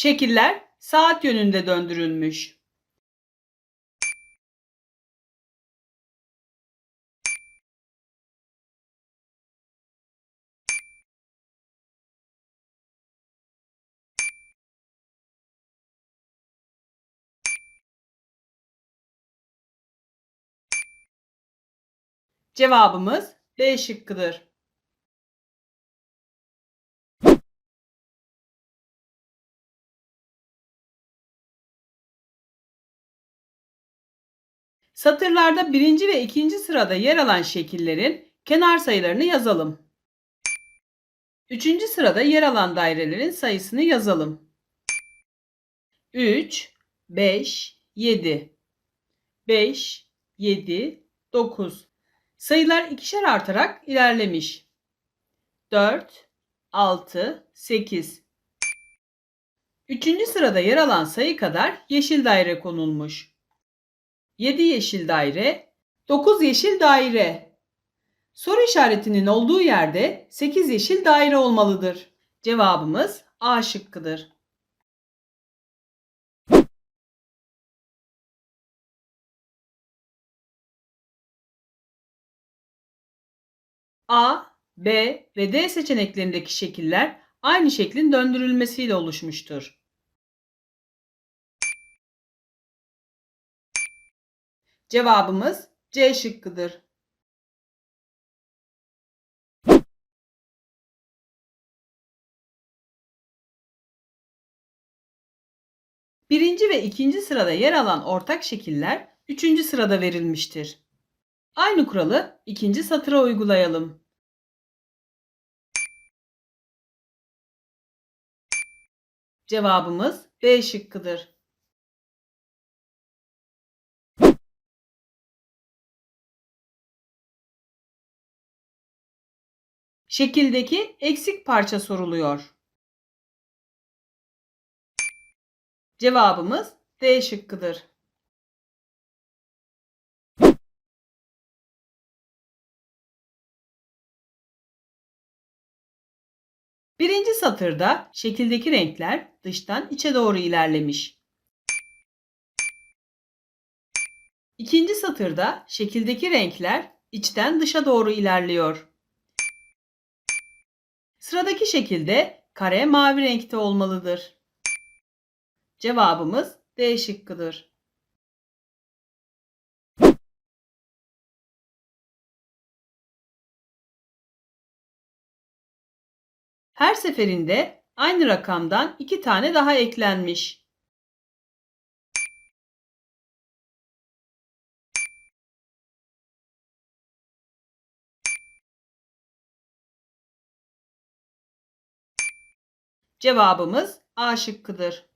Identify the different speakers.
Speaker 1: Şekiller saat yönünde döndürülmüş. Cevabımız B şıkkıdır. Satırlarda birinci ve ikinci sırada yer alan şekillerin kenar sayılarını yazalım. Üçüncü sırada yer alan dairelerin sayısını yazalım. 3, 5, 7. 5, 7, 9. Sayılar ikişer artarak ilerlemiş. 4, 6, 8. Üçüncü sırada yer alan sayı kadar yeşil daire konulmuş. 7 yeşil daire, 9 yeşil daire. Soru işaretinin olduğu yerde 8 yeşil daire olmalıdır. Cevabımız A şıkkıdır. A, B ve D seçeneklerindeki şekiller aynı şeklin döndürülmesiyle oluşmuştur. Cevabımız C şıkkıdır. Birinci ve ikinci sırada yer alan ortak şekiller üçüncü sırada verilmiştir. Aynı kuralı ikinci satıra uygulayalım. Cevabımız B şıkkıdır. Şekildeki eksik parça soruluyor. Cevabımız D şıkkıdır. Birinci satırda şekildeki renkler dıştan içe doğru ilerlemiş. İkinci satırda şekildeki renkler içten dışa doğru ilerliyor. Sıradaki şekilde kare mavi renkte olmalıdır. Cevabımız D şıkkıdır. Her seferinde aynı rakamdan iki tane daha eklenmiş. Cevabımız A şıkkıdır.